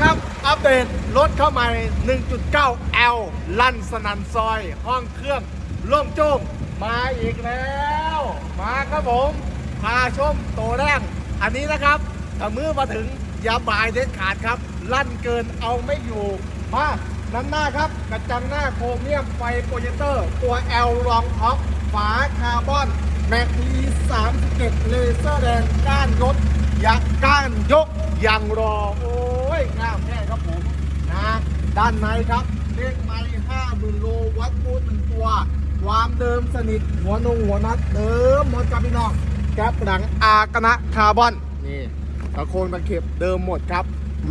ครับ อัปเดตรถเข้าใหม่ 1.9 L ลั่นสนันซอย ห้องเครื่องล่งโจ้งมาอีกแล้ว มาครับผม พาชมโตวแรก อันนี้นะครับถ้ามือมาถึงอย่าบ่ายเด็ดขาดครับ ลั่นเกินเอาไม่อยู่ มาน้ำหน้าครับ กระจังหน้าโครเมียมไฟโปรเจคเตอร์ ตัว L รองท็อปฝาคาร์บอนแม็กที37เลเซอร์แดงก้านรถยักก้านยกยังรอโอ้ ยงามแน่ครับผมนะด้านในครับเลขไม้ห้าหมื่นโลวัดปูนหนึ่งตัว ความเดิมสนิทหัวนงหัวนัดเดิมหมดกับพี่น้องแก๊ปหลังอากนะคาร์บอนนี่ตะโคนตะเข็บเดิมหมดครับ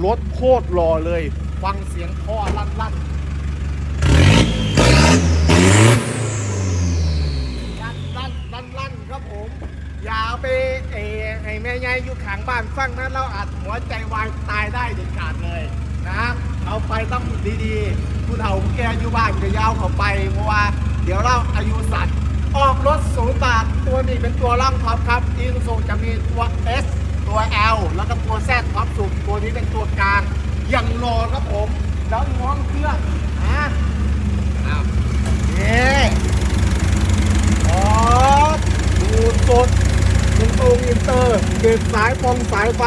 รถโคตรหล่อเลย ฟังเสียงท่อลั่นลั่นลั่นลั่นลั่นลั่นครับผม อย่าไปเอให้แม่ยายอยู่ขางบ้านฟังนะเราอาจหัวใจวายตายได้เด็ดขาดเลยนะเอาไปต้องดีๆผู้เฒ่าผู้แก่อยู่บ้านก็ยาวเข้าไปเพราะว่า เดี๋ยวเราอายุสัตว์ออกรถศูนย์บาทตัวนี้เป็นตัวล่างท็อปครับอีซูซูจะมีตัว S ตัว L แล้วก็ตัว Z ท็อปสุดตัวนี้เป็นตัวกลางยังรอครับผมแล้วง้องเครื่องนะอ้าวนี่อ๋อดูสดเป็นตรง อินเตอร์เก็บสายฟองสายไฟ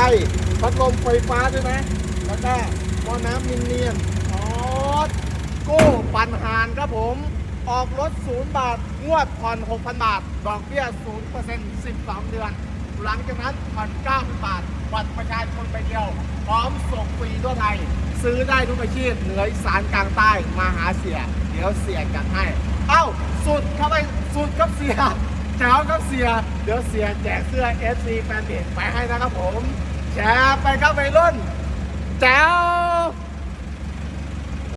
พัดลมไฟฟ้าด้วยนะ แล้วก็หม้อน้ำมินเนียนอ๋อโก้ปันหารครับผม ออกรถ 0 บาท งวดผ่อน 6,000 บาท ดอกเบี้ย 0% 12 เดือน หลังจากนั้นผ่อน9,000 บาท บัตรประชาชนไปเดียว พร้อมส่งฟรีทั่วไทย ซื้อได้ทุกอาชีพ เหนืออีสานกลางใต้ มาหาเสีย เดี๋ยวเสียจัดให้ เอ้า สุดเข้าไป สุดกับเสีย แจ๋วกับเสีย เดี๋ยวเสียแจกเสื้อ FC แฟนเพจไปให้นะครับผม แชร์ไปครับไปรุ่นแจ๋ว